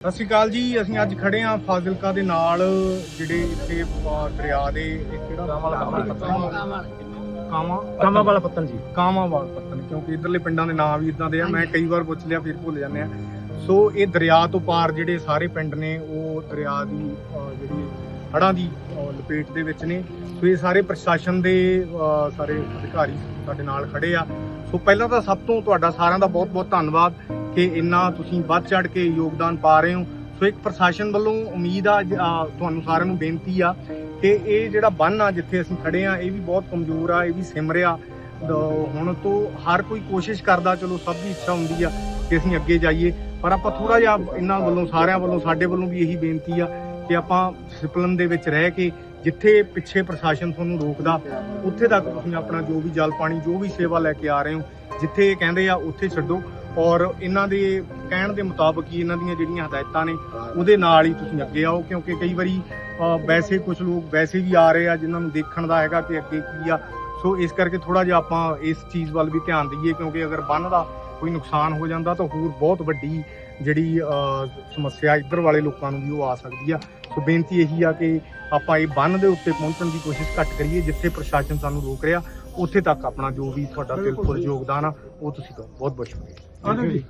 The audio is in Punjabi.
ਸਤਿ ਸ਼੍ਰੀ ਅਕਾਲ ਜੀ ਅਸੀਂ ਅੱਜ ਖੜੇ ਆਂ ਫਾਜ਼ਿਲਕਾ ਦੇ ਨਾਲ ਜਿਹੜੇ ਇੱਥੇ ਦਰਿਆ ਦੇ ਕਿਹੜਾ ਕਾਮਾ ਕਾਮਾ ਵਾਲਾ ਪੱਤਨ ਜੀ। ਕਾਮਾਵਾਲ ਪੱਤਨ ਕਿਉਂਕਿ ਇਧਰਲੇ ਪਿੰਡਾਂ ਦੇ ਨਾਮ ਵੀ ਇਦਾਂ ਦੇ ਆ ਮੈਂ ਕਈ ਵਾਰ ਪੁੱਛ ਲਿਆ ਫਿਰ ਭੁੱਲ ਜਾਂਦੇ ਆ। ਸੋ ਇਹ ਦਰਿਆ ਤੋਂ ਪਾਰ ਜਿਹੜੇ ਸਾਰੇ ਪਿੰਡ ਨੇ ਉਹ ਦਰਿਆ ਦੀ ਜਿਹੜੀ ਹੜ੍ਹਾਂ ਦੀ ਲਪੇਟ ਦੇ ਵਿੱਚ ਨੇ। ਸੋ ਇਹ ਸਾਰੇ ਪ੍ਰਸ਼ਾਸਨ ਦੇ ਸਾਰੇ ਅਧਿਕਾਰੀ ਸਾਡੇ ਨਾਲ ਖੜੇ ਆ। ਸੋ ਪਹਿਲਾਂ ਤਾਂ ਸਭ ਤੋਂ ਤੁਹਾਡਾ ਸਾਰਿਆਂ ਦਾ ਬਹੁਤ-ਬਹੁਤ ਧੰਨਵਾਦ। ਕਿ ਇੰਨਾ ਤੁਸੀਂ ਵੱਧ ਚੜ ਕੇ ਯੋਗਦਾਨ ਪਾ ਰਹੇ ਹੋ। ਸੋ ਇੱਕ ਪ੍ਰਸ਼ਾਸਨ ਵੱਲੋਂ ਉਮੀਦ ਆ ਤੁਹਾਨੂੰ ਸਾਰਿਆਂ ਨੂੰ ਬੇਨਤੀ ਆ ਕਿ ਇਹ ਜਿਹੜਾ ਬੰਨ ਆ ਜਿੱਥੇ ਅਸੀਂ ਖੜੇ ਆ, ਇਹ ਵੀ ਬਹੁਤ ਕਮਜ਼ੋਰ ਆ, ਇਹ ਵੀ ਸਿਮ ਰਿਹਾ ਦ- ਹੁਣ ਤੋਂ ਹਰ ਕੋਈ ਕੋਸ਼ਿਸ਼ ਕਰਦਾ, ਚਲੋ ਸਭ ਦੀ ਇੱਛਾ ਹੁੰਦੀ ਆ ਕਿ ਅਸੀਂ ਅੱਗੇ ਜਾਈਏ। ਪਰ ਆਪਾਂ ਥੋੜਾ ਜਿਹਾ ਇਹਨਾਂ ਵੱਲੋਂ, ਸਾਰਿਆਂ ਵੱਲੋਂ, ਸਾਡੇ ਵੱਲੋਂ ਵੀ ਇਹੀ ਬੇਨਤੀ ਆ ਕਿ ਆਪਾਂ ਡਿਸਪਲਨ ਦੇ ਵਿੱਚ ਰਹਿ ਕੇ ਜਿੱਥੇ ਪਿੱਛੇ ਪ੍ਰਸ਼ਾਸਨ ਤੁਹਾਨੂੰ ਰੋਕਦਾ, ਉੱਥੇ ਤੱਕ ਤੁਸੀਂ ਆਪਣਾ ਜੋ ਵੀ ਜਲ ਪਾਣੀ, ਜੋ ਵੀ ਸੇਵਾ ਲੈ ਕੇ ਆ ਰਹੇ ਹੋ, ਜਿੱਥੇ ਇਹ ਕਹਿੰਦੇ ਆ, ਉੱਥੇ ਛੱਡੋ। ਔਰ ਇਹਨਾਂ ਦੇ ਕਹਿਣ ਦੇ ਮੁਤਾਬਕ ਹੀ ਇਹਨਾਂ ਦੀਆਂ ਜਿਹੜੀਆਂ ਹਦਾਇਤਾਂ ਨੇ ਉਹਦੇ ਨਾਲ ਹੀ ਤੁਸੀਂ ਅੱਗੇ ਆਓ ਕਿਉਂਕਿ ਕਈ ਵਾਰੀ ਵੈਸੇ ਕੁਝ ਲੋਕ ਵੈਸੇ ਵੀ ਆ ਰਹੇ ਆ ਜਿਨ੍ਹਾਂ ਨੂੰ ਦੇਖਣ ਦਾ ਹੈਗਾ ਕਿ ਅੱਗੇ ਕੀ ਆ। ਸੋ ਇਸ ਕਰਕੇ ਥੋੜਾ ਜਿਹਾ ਆਪਾਂ ਇਸ ਚੀਜ਼ ਵੱਲ ਵੀ ਧਿਆਨ ਦਈਏ ਕਿਉਂਕਿ ਅਗਰ ਬੰਨ ਦਾ ਕੋਈ ਨੁਕਸਾਨ ਹੋ ਜਾਂਦਾ ਤਾਂ ਹੋਰ ਬਹੁਤ ਵੱਡੀ ਜਿਹੜੀ ਸਮੱਸਿਆ ਇੱਧਰ ਵਾਲੇ ਲੋਕਾਂ ਨੂੰ ਵੀ ਉਹ ਆ ਸਕਦੀ ਆ। ਸੋ ਬੇਨਤੀ ਇਹੀ ਆ ਕਿ ਆਪਾਂ ਇਹ ਬੰਨ ਦੇ ਉੱਤੇ ਪਹੁੰਚਣ ਦੀ ਕੋਸ਼ਿਸ਼ ਘੱਟ ਕਰੀਏ ਜਿੱਥੇ ਪ੍ਰਸ਼ਾਸਨ ਸਾਨੂੰ ਰੋਕ ਰਿਹਾ। ਉੱਥੇ ਤੱਕ ਆਪਣਾ ਜੋ ਵੀ ਤੁਹਾਡਾ ਦਿਲਖੁਰ ਯੋਗਦਾਨ ਆ ਉਹ ਤੁਸੀਂ ਦਿਓ ਬਹੁਤ ਬਹੁਤ ਸ਼ੁਕਰੀਆ। ਆਜੋ ਜੀ